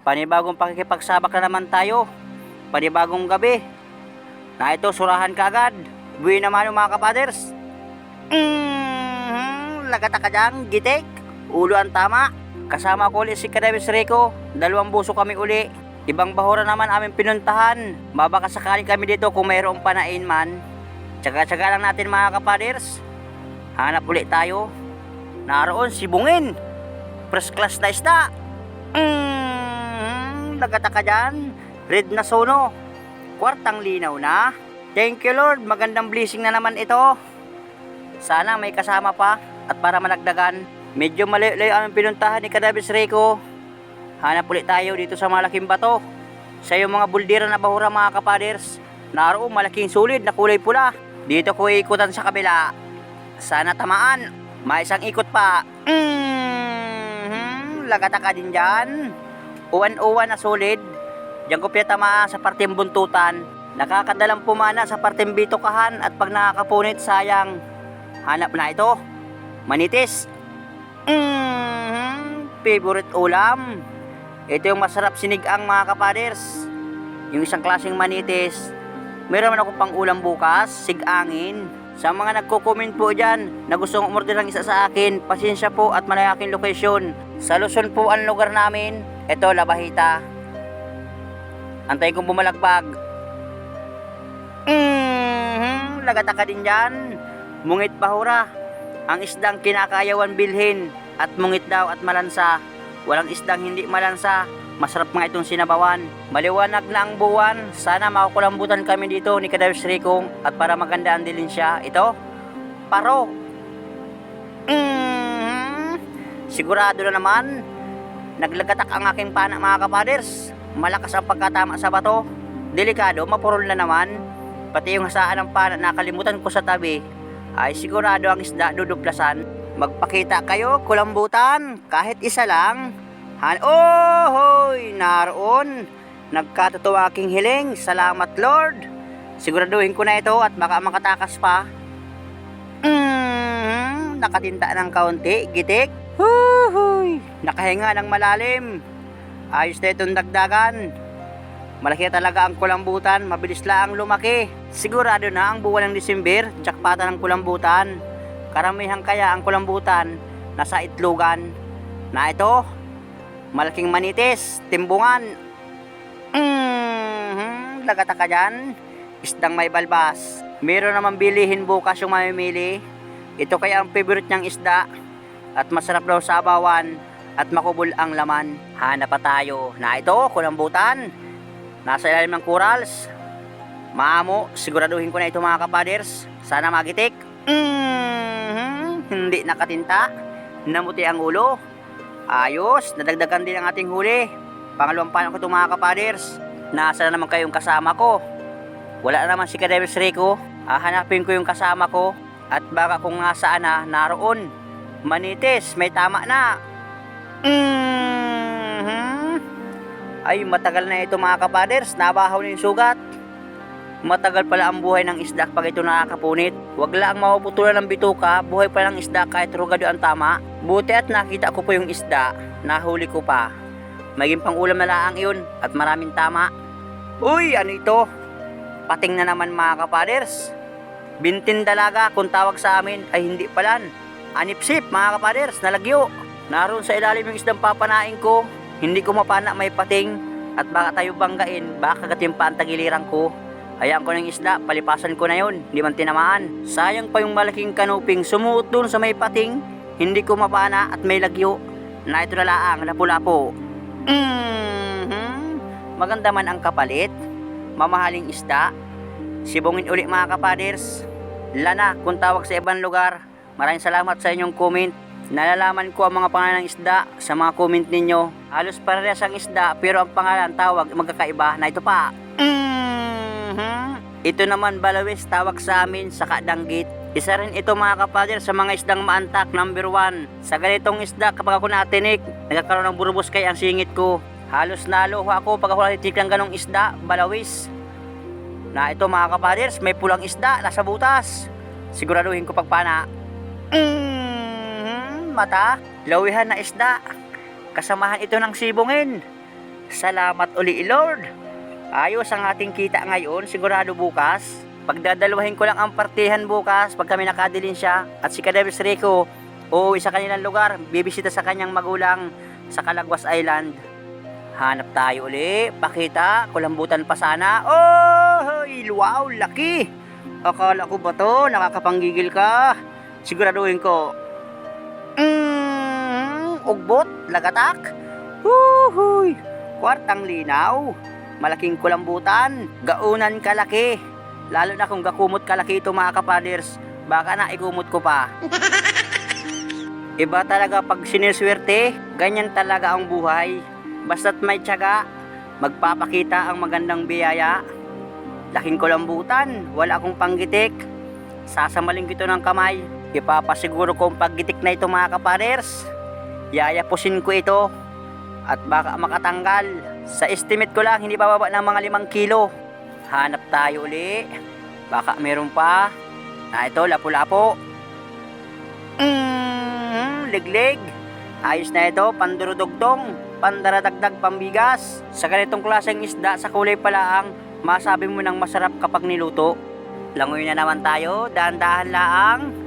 Panibagong pakikipagsabak na naman tayo. Panibagong gabi. Na ito, surahan ka agad. Buwi naman yung mga kapaders. Mm, lagata ka dyan, gitik. Ulo ang tama. Kasama ko ulit si Kadabis Rico. Dalawang buso kami uli. Ibang bahura naman aming pinuntahan. Mabaka sakaling kami dito kung mayroong panain man. Tsaga-tsaga lang natin mga kapaders. Hanap ulit tayo. Naroon si Bungin. First class na isda. Mm, nagata ka dyan. Red na sono. Kwartang linaw na. Thank you Lord, magandang blessing na naman ito. Sana may kasama pa at para managdagan. Medyo malayo-layo ang pinuntahan ni Kadabis Rico. Hanap ulit tayo dito sa malaking bato. Sa yung mga buldira na bahura mga kapaders. Naroon malaking sulid na kulay pula. Dito ko ikutan sa kabila. Sana tamaan. May isang ikot pa. Mm, lagata ka din dyan. Uwan-uwan na solid. Diyan ko pinatamaan sa parteng buntutan. Nakakadalang pumana sa parteng bitukahan at pag nakakapunit sayang. Hanap na ito. Manitis. Mm, favorite ulam. Ito yung masarap sinigang mga kapaders. Yung isang klaseng manitis. Meron man ako pang ulam bukas, sigangin. Sa mga nagko-comment po dyan na gustong umorder ng isa sa akin, pasensya po at malaking location. Sa Luzon po ang lugar namin. Ito, Labahita. Antayin kong bumalagbag. Mm-hmm, lagata ka din dyan. Mungit bahura. Ang isdang kinakayawan bilhin at mungit daw at malansa. Walang isdang hindi malansa. Masarap nga itong sinabawan. Maliwanag na ang buwan. Sana makukulambutan kami dito ni Kadawis Ricong at para maganda ang dilin siya. Ito, paro. Mm, sigurado na naman. Naglagatak ang aking pana mga kapaders. Malakas ang pagkatama sa bato. Delikado, mapurol na naman. Pati yung hasaan ng pana nakalimutan ko sa tabi. Ay sigurado ang isda duduplasan. Magpakita kayo, kulambutan. Kahit isa lang. Han oh, hoy, naroon. Nagkatotoo aking hiling. Salamat, Lord. Siguraduhin ko na ito at baka makatakas pa. Mm, nakatinta ng kaunti, gitik. Huhuy, nakahinga ng malalim. Ayos na itong dagdagan. Malaki talaga ang kulambutan, mabilis lang lumaki. Sigurado na ang buwan ng Disyember, jackpata ng kulambutan. Karamihan kaya ang kulambutan nasa itlogan. Na ito, malaking manitis, timbungan. Mm-hmm, lagata ka dyan. Isdang may balbas. Meron naman bilihin bukas yung mamimili. Ito kaya ang favorite niyang isda. At masarap daw sa abawan. At makubol ang laman. Hanap pa tayo. Na ito, kulambutan. Nasa ilalim ng corals. Maamo, siguraduhin ko na ito mga kapaders. Sana magitik. Mm-hmm, hindi nakatinta. Namuti ang ulo. Ayos, nadagdagan din ang ating huli. Pangalawang paano ko ito mga kapaders. Nasa na naman kayong kasama ko. Wala na naman si Kadebes Rico. Hahanapin ko yung kasama ko. At baka kung nasaan na, naroon. Manitis, may tama na. Mm-hmm. Ay, matagal na ito mga kapaders. Nabahaw na yung sugat. Matagal pala ang buhay ng isda pag ito nakakapunit. Huwag lang mapuputulan ng bituka, buhay pa ng isda kahit rugado ang tama. Buti at nakita ko po yung isda, nahuli ko pa. Maging pang ulam na laang yun at maraming tama. Uy, ano ito? Pating na naman mga kapaders. Bintin dalaga kung tawag sa amin ay hindi palan. Anipsip mga kapaders, nalagyo. Naroon sa ilalim yung isdang papanain ko. Hindi ko mapana may pating at baka tayo banggain, baka gatimpa ang tagiliran ko. Hayaan ko ng isda, palipasan ko na yon, di man tinamaan. Sayang pa yung malaking kanuping sumuot dun sa may pating, hindi ko mapana at may lagyo. Na ito na laang, lapu-lapo. Mhm. Maganda man ang kapalit, mamahaling isda. Sibungin uli mga kapaders. Lana, kung tawag sa ibang lugar. Maraming salamat sa inyong comment. Nalalaman ko ang mga pangalan ng isda sa mga comment ninyo. Halos parehas ang isda pero ang pangalan tawag magkakaiba na ito pa. Mhm. Ito naman balawis tawag sa amin sa kadanggit. Isa rin ito mga kapader sa mga isdang maantak number 1. Sa ganitong isda kapag ako natinik, nagkakaroon ng burubos kay ang singit ko. Halos naloho ako pag ako natitik ng ganong isda, balawis. Na ito mga kapaders, may pulang isda nasa butas. Siguraduhin ko pagpana. Mm, mata, lawihan na isda. Kasamahan ito ng sibungin. Salamat uli Lord. Ayos ang ating kita ngayon, sigurado bukas. Pagdadalawahin ko lang ang partihan bukas pag kami nakadilin siya at si Kadebis Rico uuwi sa kanilang lugar, bibisita sa kanyang magulang sa Calagwas Island. Hanap tayo uli, pakita, kulambutan pa sana. Oh, wow, laki! Akala ko ba to, nakakapanggigil ka? Siguraduhin ko. Mm, ugbot, lagatak. Huhuy, kwartang linaw. Malaking kulambutan, gaunan kalaki. Lalo na kung gakumot kalaki ito mga kapaders, baka na ikumot ko pa. Iba talaga pag siniswerte, ganyan talaga ang buhay. Basta't may tiyaga, magpapakita ang magandang biyaya. Laking kulambutan, wala akong panggitik. Sasamaling ko ito ng kamay. Ipapasiguro ko ang paggitik na ito mga kapaders. Yayapusin ko ito at baka makatanggal. Sa estimate ko lang, hindi bababa ng mga limang kilo. Hanap tayo uli. Baka meron pa. Na ito, lapu-lapo. Mm, liglig. Ayos na ito, pandurudugtong, pandaradagdag pambigas. Sa ganitong klaseng isda sa kulay palaang, masabi mo ng masarap kapag niluto. Langoy na naman tayo, dahan-dahan laang.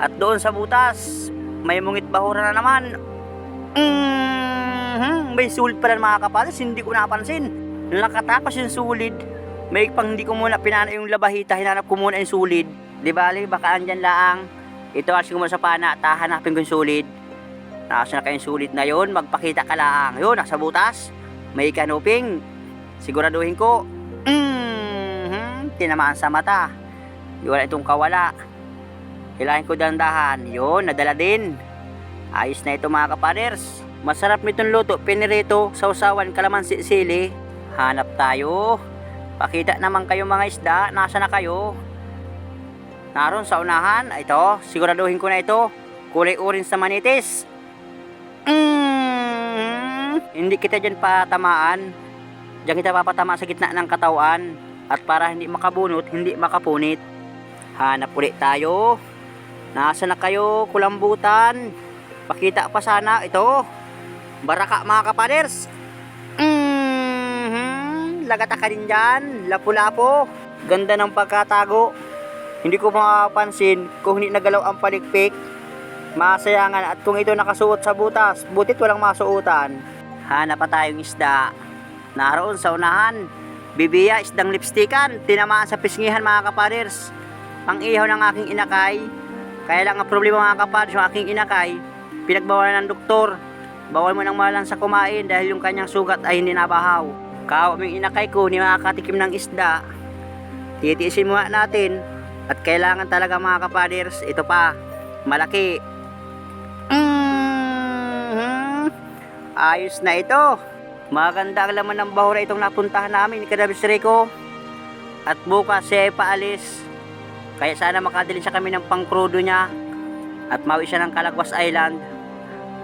At doon sa butas, may mungit bahura na naman. Mhm, may sulit pala mga kapalis, hindi ko napansin. Nakatakas yung sulid. May pang hindi ko muna pinana yung labahita, hinanap ko muna yung sulid. Di bali, baka andyan laang. Ito asin ko muna sa pana, tahanapin ko yung sulid. Nasa na kayong sulid na yon, magpakita ka lang. Yun, nasa butas. May kanuping. Siguraduhin ko. Mhm, tinamaan sa mata. Wala itong kawala. Hilahin ko dandahan. Yun, nadala din. Ayos na ito mga kapaders. Masarap nitong luto, pinirito, sausawan, kalamansi, sili. Hanap tayo. Pakita naman kayo mga isda, nasa na kayo? Naroon sa unahan, ito, siguraduhin ko na ito. Kulay orange na manitis. Mm, hindi kita dyan patamaan. Diyan kita papatama sa gitna ng katawan. At para hindi makabunot, hindi makapunit. Hanap ulit tayo. Nasa na kayo, kulambutan? Pakita pa sana ito. Baraka mga kapaders. Mhm. Lagata ka din dyan. Lapu-lapo. Ganda ng pagkatago. Hindi ko makapansin kung hindi nagalaw ang palikpik. Masayangan at kung ito nakasuot sa butas, butit walang masuotan. Hanap pa tayong isda. Naroon sa unahan. Bibiya, isdang lipstikan. Tinamaan sa pisngihan mga kapaders. Ang ihaw ng aking inakay. Kaya lang ang problema mga kapaders, yung aking inakay, pinagbawalan ng doktor. Bawal mo nang malan sa kumain dahil yung kanyang sugat ay hindi nabahaw. Kawa mo yung inakay ko, hindi makakatikim ng isda. Titiisin mo natin. At kailangan talaga mga kapaders, ito pa, malaki. Mhm. Ayos na ito. Maganda ang laman ng bahura itong napuntahan namin ni Kadabis Rico. At bukas siya ay paalis. Kaya sana makadalhin siya kami ng pangkrudo niya. At mawi siya ng Calagwas Island.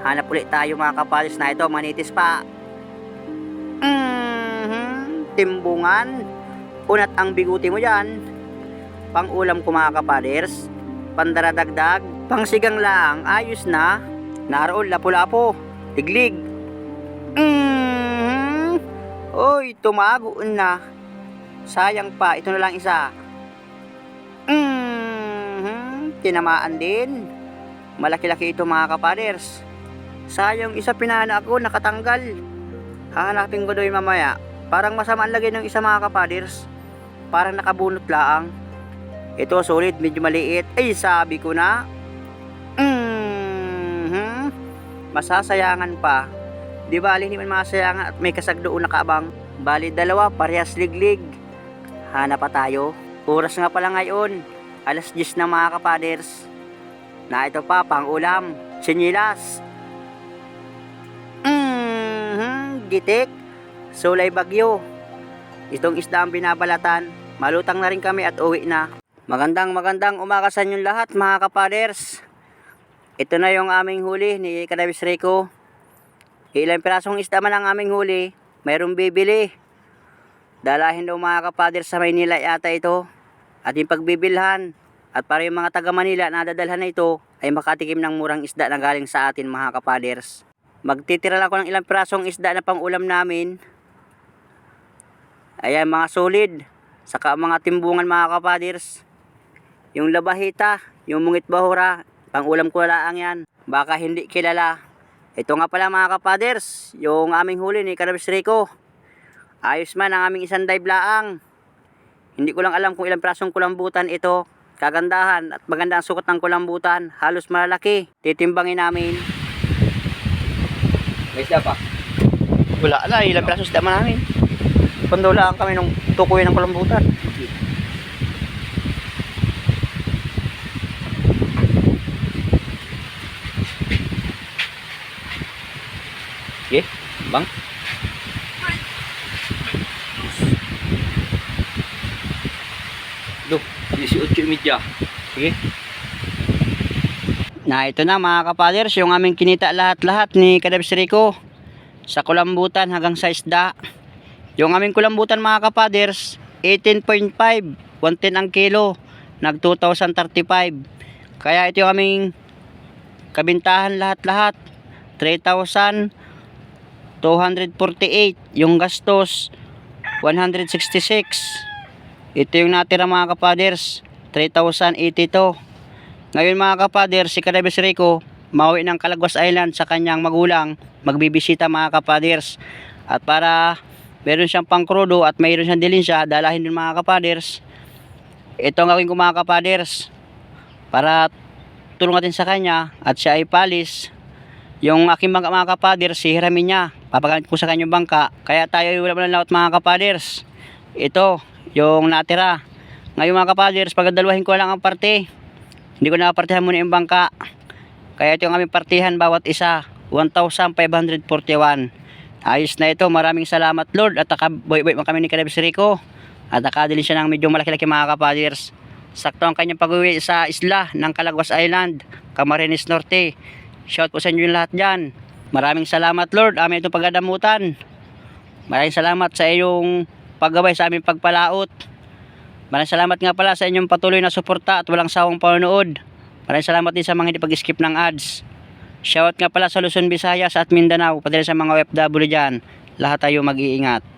Hanap ulit tayo mga kapalis na ito, manitis pa. Mhm. Timbungan. Unat ang biguti mo dyan. Pang ulam ko mga kapaders. Pandaradagdag. Pang sigang lang, ayos na. Naroon, lapu-lapo. Liglig. Mhm. Oy, tumago na. Sayang pa, ito na lang isa. Tinamaan din. Malaki-laki ito mga kapaders. Sayang isa pinana ako, nakatanggal. Hahanapin ko doon mamaya. Parang masama ang lagay ng isa mga kapaders. parang nakabunot laang. Ito solid, medyo maliit. Ay, sabi ko na. Mhm. Masasayangan pa. Di ba, hindi man masasayangan at may kasagdoon na kaabang. Bali, dalawa, parehas liglig. Hanap pa tayo. Oras nga pala ngayon. Alas 10 na mga kapaders. Na ito pa, pang ulam. Sinilas. Mhm, gitik. Sulay bagyo. Itong isda ang binabalatan. Malutang na rin kami at uwi na. Magandang magandang umaga sa inyong lahat mga kapaders. Ito na yung aming huli ni Kadabis Rico. Ilang pirasong isda man ang aming huli, mayroong bibili. Dalahin daw mga kapaders sa Maynila yata ito. At yung pagbibilhan. At para yung mga taga Manila na dadalhan na ito ay makatikim ng murang isda na galing sa atin mga kapaders. Magtitira lang ako ng ilang pirasong isda na pang ulam namin. Ayan mga solid. Saka mga timbungan mga kapaders. Yung labahita, yung mungit bahura, pang ulam ko lang yan. Baka hindi kilala. Ito nga pala mga kapaders, yung aming huli ni Karabis Rico. Ayos man ang aming isang dive laang. Hindi ko lang alam kung ilang prasong kulambutan ito. Kagandahan at maganda ang sukat ng kulambutan. Halos malalaki. Titimbangin namin. May isda pa. Wala na, ilang praso isda man namin. Pandulaan kami nung tukoy ng kulambutan. Sige, bang. 18.30. Sige. Na ito na mga kapaders, yung aming kinita lahat-lahat ni Kadabs Rico sa kulambutan hanggang sa isda. Yung aming kulambutan mga kapaders, 18.5, 110 ang kilo, nag 2,035. Kaya ito yung aming kabintahan lahat-lahat, 3,248. Yung gastos, 166. Ito yung natira mga kapaders, 3,082. Ngayon mga kapader, si Kadabes Rico, mauwi ng Calagwas Island sa kanyang magulang, magbibisita mga kapaders. At para meron siyang pangkrudo at mayroon siyang dilinsya, dalahin din mga kapaders. Ito ang gawin ko mga kapaders para tulong natin sa kanya at siya ay palis. Yung aking bangka mga kapaders, si hiramin niya. Papagamit ko sa kanyang bangka. Kaya tayo ay wala mo ng mga kapaders. Ito, yung natira. Ngayon mga kapaders, pagdadalawahin ko lang ang parte. Hindi ko nakapartihan muna yung bangka. Kaya ito yung aming partihan bawat isa. 1,541. Ayos na ito. Maraming salamat Lord. At nakaboy-boy man kami ni Kadabis Rico. At nakadili siya ng medyo malaki-laki mga kapaders. Sakto ang kanyang pag-uwi sa isla ng Calagwas Island, Camarines Norte. Shout po sa inyo lahat dyan. Maraming salamat Lord. Amin itong pagdadamutan. Maraming salamat sa iyong paggabay sa aming pagpalaot. Maraming salamat nga pala sa inyong patuloy na suporta at walang sawang panonood. Maraming salamat din sa mga hindi pag-skip ng ads. Shoutout nga pala sa Luzon, Visayas at Mindanao, pati sa mga OFW dyan. Lahat tayo mag-iingat.